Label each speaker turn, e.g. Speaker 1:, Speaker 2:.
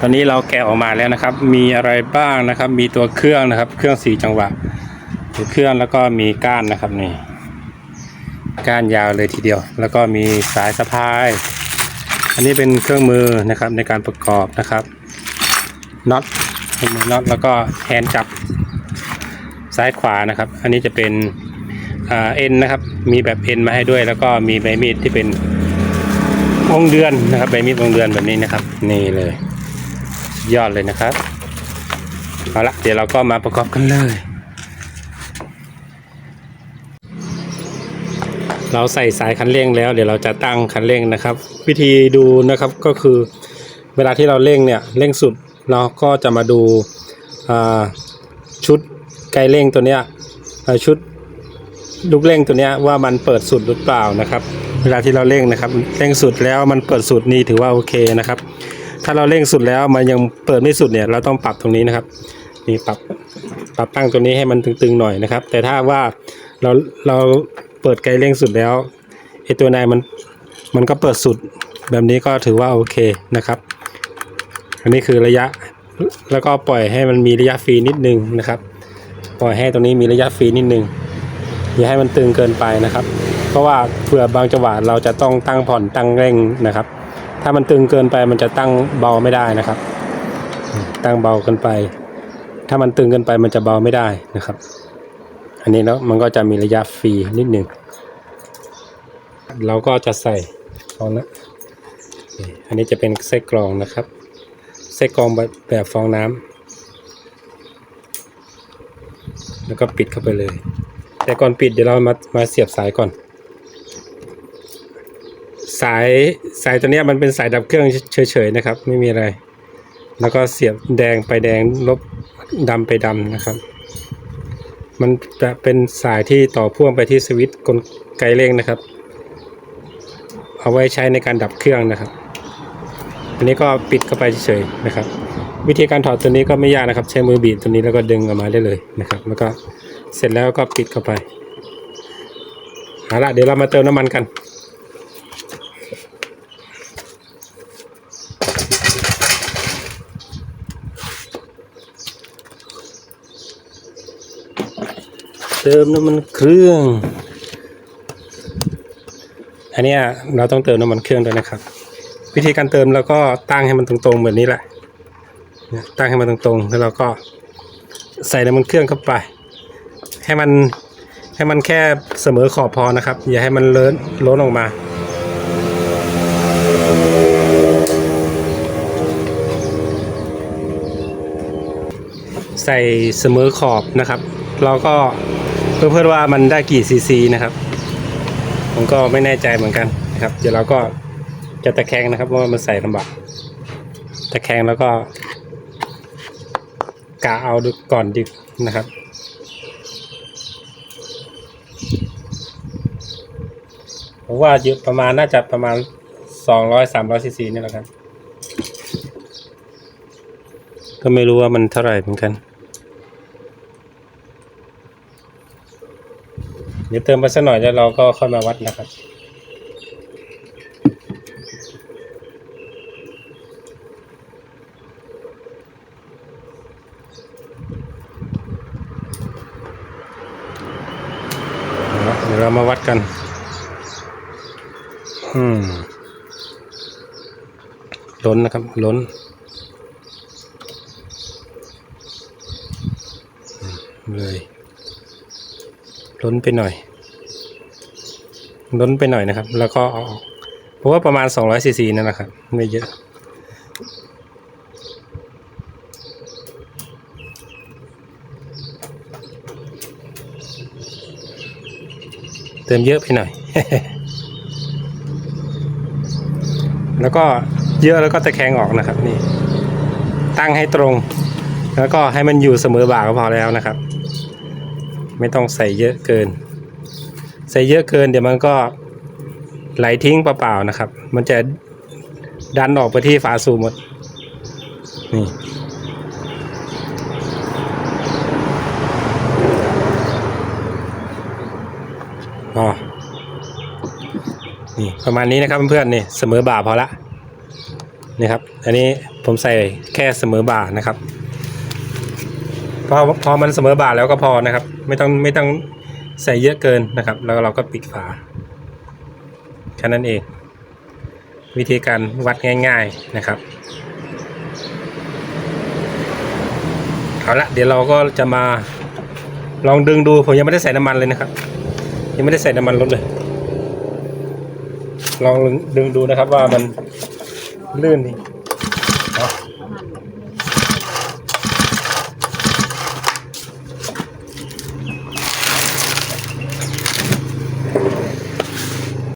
Speaker 1: ตอนนี้เราแกะออกมาแล้วนะครับ มีอะไรบ้างนะครับ มีตัวเครื่องนะครับ เครื่องสีจังหวะตัวเครื่องแล้วก็มีก้านนะครับนี่ ก้านยาวเลยทีเดียว แล้วก็มีสายสะพาย อันนี้เป็นเครื่องมือนะครับในการประกอบนะครับน็อตเครื่องมือน็อตแล้วก็แฮนด์จับซ้ายขวานะครับ อันนี้จะเป็นอเอ็นนะครับ มีแบบเอ็นมาให้ด้วย แล้วก็มีใบมีดที่เป็นวงเดือนนะครับ ใบมีดวงเดือนแบบนี้นะครับ นี่เลย ยอดเลยนะครับเอาละเดี๋ยวเราก็มาประกอบกันเลย เราใส่สายคันเร่งแล้ว เดี๋ยวเราจะตั้งคันเร่งนะครับ วิธีดูนะครับก็คือเวลาที่เราเร่งเนี่ยเร่งสุดเราก็จะมาดูาชุดไกเร่งตัวเนี้ยชุดลูกเร่งตัวเนี้ยว่ามันเปิดสุดหรือเปล่านะครับ เวลาที่เราเร่งนะครับเร่งสุดแล้วมันเปิดสุดนี่ถือว่าโอเคนะครับ ถ้าเราเร่งสุดแล้วมันยังเปิดไม่สุดเนี่ยเราต้องปรับตรงนี้นะครับนี่ปรับปรับตั้งตัวนี้ให้มันตึงๆหน่อยนะครับ แต่ถ้าว่าเราเราเปิดไกลเร่งสุดแล้วไอตัวในมันมันก็เปิดสุดแบบนี้ก็ถือว่าโอเคนะครับ อันนี้คือระยะแล้วก็ปล่อยให้มันมีระยะฟรีนิดนึงนะครับ ปล่อยให้ตรงนี้มีระยะฟรีนิดนึงอย่าให้มันตึงเกินไปนะครับ เพราะว่าเผื่อบางจังหวะเราจะต้องตั้งผ่อนตั้งเร่งนะครับ ถ้ามันตึงเกินไปมันจะตั้งเบาไม่ได้นะครับ ตั้งเบาเกินไป ถ้ามันตึงเกินไปมันจะเบาไม่ได้นะครับ อันนี้แล้วมันก็จะมีระยะฟรีนิดหนึ่งเราก็จะใส่ฟองนะอันนี้จะเป็นไส้กรองนะครับไส้กรองแบบฟองน้ำแล้วก็ปิดเข้าไปเลย แต่ก่อนปิดเดี๋ยวเรามามาเสียบสายก่อนายสายตัวเนี้ยมันเป็นสายดับเครื่องเฉยๆนะครับ ไม่มีอะไร แล้วก็เสียบแดงไปแดงลบดำไปดำนะครับ มันจะเป็นสายที่ต่อพ่วงไปที่สวิตช์กลไกเร่งนะครับ เอาไว้ใช้ในการดับเครื่องนะครับ อันนี้ก็ปิดเข้าไปเฉยๆนะครับ วิธีการถอดตัวนี้ก็ไม่ยากนะครับ ใช้มือบีบตัวนี้แล้วก็ดึงออกมาได้เลยนะครับ แล้วก็เสร็จแล้วก็ปิดเข้าไปเอาละเดี๋ยวเรามาเติมน้ำมันกัน เติมน้ำมันเครื่อง อันนี้เราต้องเติมน้ำมันเครื่องด้วยนะครับ วิธีการเติมเราก็ตั้งให้มันตรงๆแบบนี้แหละตั้งให้มันตรงๆ แล้วเราก็ใส่น้ำมันเครื่องเข้าไป ให้มันให้มันแค่เสมอขอบพอนะครับ อย่าให้มันเล้นล้นออกมา ใส่เสมอขอบนะครับ เราก็ เพื่อเพื่อว่ามันได้กี่ซีซีนะครับ ผมก็ไม่แน่ใจเหมือนกันนะครับ เดี๋ยวเราก็จะตะแคงนะครับเพราะว่ามันใส่ลำบากตะแคงแล้วก็กะเอาดูก่อนดีนะครับผมว่าเยอะประมาณน่าจะประมาณสองร้อยสามร้อยซีซีนี่แหละครับ ก็ไม่รู้ว่ามันเท่าไหร่เหมือนกัน เดี๋ยวเติมไปสักหน่อยแล้วเราก็ค่อยมาวัดนะครับ เดี๋ยวเรามาวัดกัน อืม ล้นนะครับ ล้น เลย ล้นไปหน่อย ล้นไปหน่อยนะครับ แล้วก็เอาออกเพราะว่าประมาณ200ซีซีนั่นแหละครับ ไม่เยอะเติมเยอะไปหน่อย แล้วก็เยอะแล้วก็ตะแคงออกนะครับนี่ ตั้งให้ตรง แล้วก็ให้มันอยู่เสมอบ่าก็พอแล้วนะครับ ไม่ต้องใส่เยอะเกิน ใส่เยอะเกินเดี๋ยวมันก็ไหลทิ้งเปล่าๆนะครับ มันจะดันออกไปที่ฝาสูบหมด นี่อ๋อนี่ประมาณนี้นะครับเพื่อนๆนี่เสมอบ่าพอละนี่ครับ อันนี้ผมใส่แค่เสมอบ่านะครับ พอพอมันเสมอบ่าแล้วก็พอนะครับ ไม่ต้องไม่ต้องใส่เยอะเกินนะครับ แล้วเราก็ปิดฝาแค่นั้นเอง วิธีการวัดง่าย ๆนะครับเอาละเดี๋ยวเราก็จะมาลองดึงดูผมยังไม่ได้ใส่น้ำมันเลยนะครับ ยังไม่ได้ใส่น้ำมันรถเลย ลองดึงดูนะครับว่ามันลื่นดีเอา